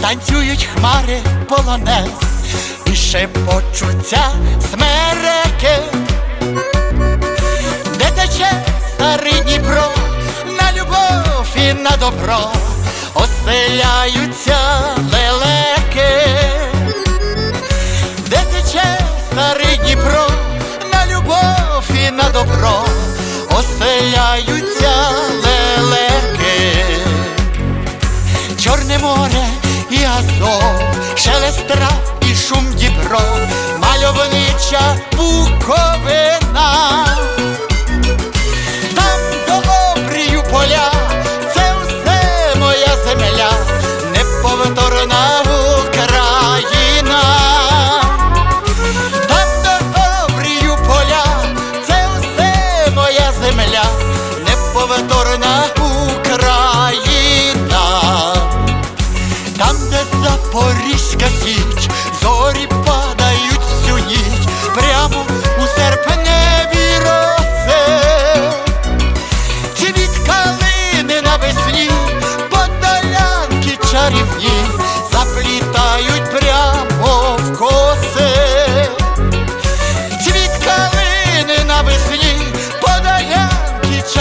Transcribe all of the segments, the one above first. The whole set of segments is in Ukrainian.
танцюють хмари полонез, і шепочуться смереки, де тече старий Дніпро, на любов і на добро? Оселяються лелеки, де тече старий Дніпро, на любов і на добро? Оселяються і Азов, шелест трав і шум дібро, мальовнича Буковина.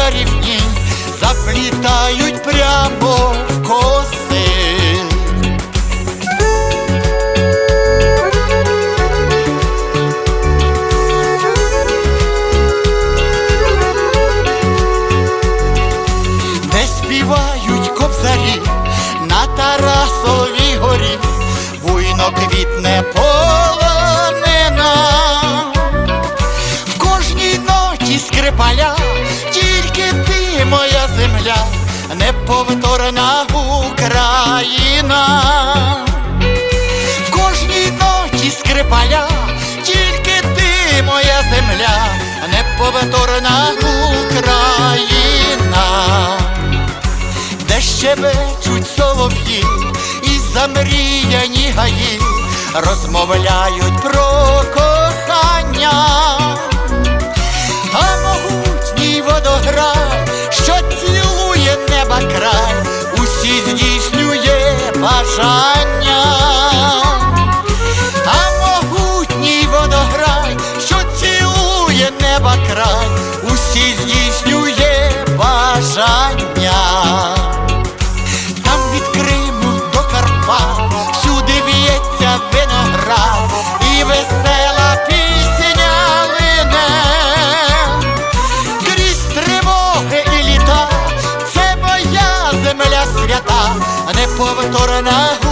Чарівні, заплітають неповторна Україна, в кожній ноті скрипаля, тільки ти, моя земля, неповторна Україна. Де щебечуть солов'ї і замріяні гаї розмовляють про кохання, бажання, а могутній водограй, що цілує неба край, усі здійснює бажання. Там від Криму до Карпат, всюди в'ється виноград і весела пісня лине. Крізь тривоги і літа, це моя земля свята, неповторна